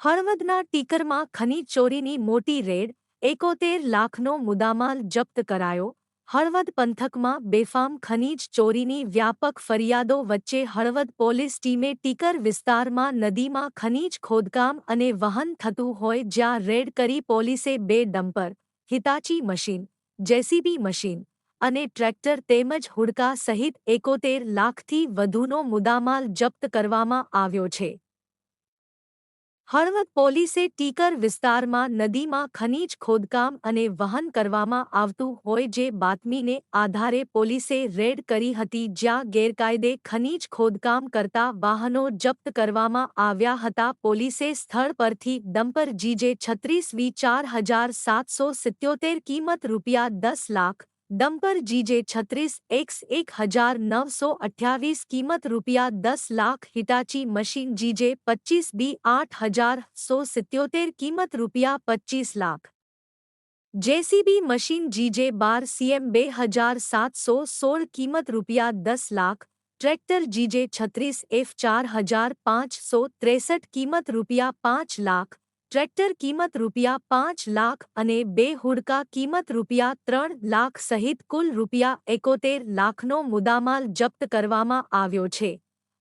હળવદના ટીકરમાં ખનીજ ચોરીની મોટી રેડ એકોતેર લાખનો મુદ્દામાલ જપ્ત કરાયો. હળવદ પંથકમાં બેફામ ખનીજ ચોરીની વ્યાપક ફરિયાદો વચ્ચે હળવદ પોલીસ ટીમે ટીકર વિસ્તારમાં નદીમાં ખનીજ ખોદકામ અને વહન થતું હોય જ્યાં રેડ કરી પોલીસે બે dumper, Hitachi machine, JCB machine અને ટ્રેક્ટર તેમજ હુડકા સહિત એકોતેર લાખથી વધુનો મુદ્દામાલ જપ્ત કરવામાં આવ્યો છે. હળવદ પોલીસે ટીકર વિસ્તારમાં નદીમાં ખનીજ ખોદકામ અને વહન કરવામાં આવતું હોય જે બાતમીને આધારે પોલીસે રેડ કરી હતી જ્યાં ગેરકાયદે ખનીજ ખોદકામ કરતા વાહનો જપ્ત કરવામાં આવ્યા હતા. પોલીસે સ્થળ પરથી ડમ્પર જીજે છત્રીસ વી ચાર હજાર સાતસો સિત્યોતેર કિંમત રૂપિયા દસ લાખ ડમ્પર જીજે છત્રીસ એક્સ એક હજાર નવસો અઠ્યાવીસ કિંમત રૂપિયા દસ લાખ હિટાચી મશીન જીજે પચીસ બી આઠ હજાર સો સિત્યોતેર કિંમત રૂપિયા પચીસ લાખ જેસીબી મશીન જીજે બાર સીએમ બે હજાર સાતસો સોળ કિંમત રૂપિયા દસ લાખ ટ્રેક્ટર જીજે છત્રીસ એફ ચાર હજાર પાંચસો ત્રેસઠ કિંમત રૂપિયા પાંચ લાખ ટ્રેક્ટર કિંમત રૂપિયા પાંચ લાખ અને બે હુડકા કિંમત રૂપિયા ત્રણ લાખ સહિત કુલ રૂપિયા એકોતેર લાખનો મુદ્દામાલ જપ્ત કરવામાં આવ્યો છે.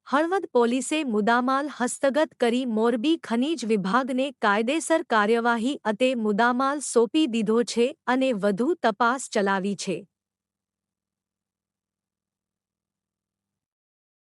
હળવદ પોલીસે મુદ્દામાલ હસ્તગત કરી મોરબી ખનીજ વિભાગને કાયદેસર કાર્યવાહી અતે મુદ્દામાલ સોંપી દીધો છે અને વધુ તપાસ ચલાવી છે.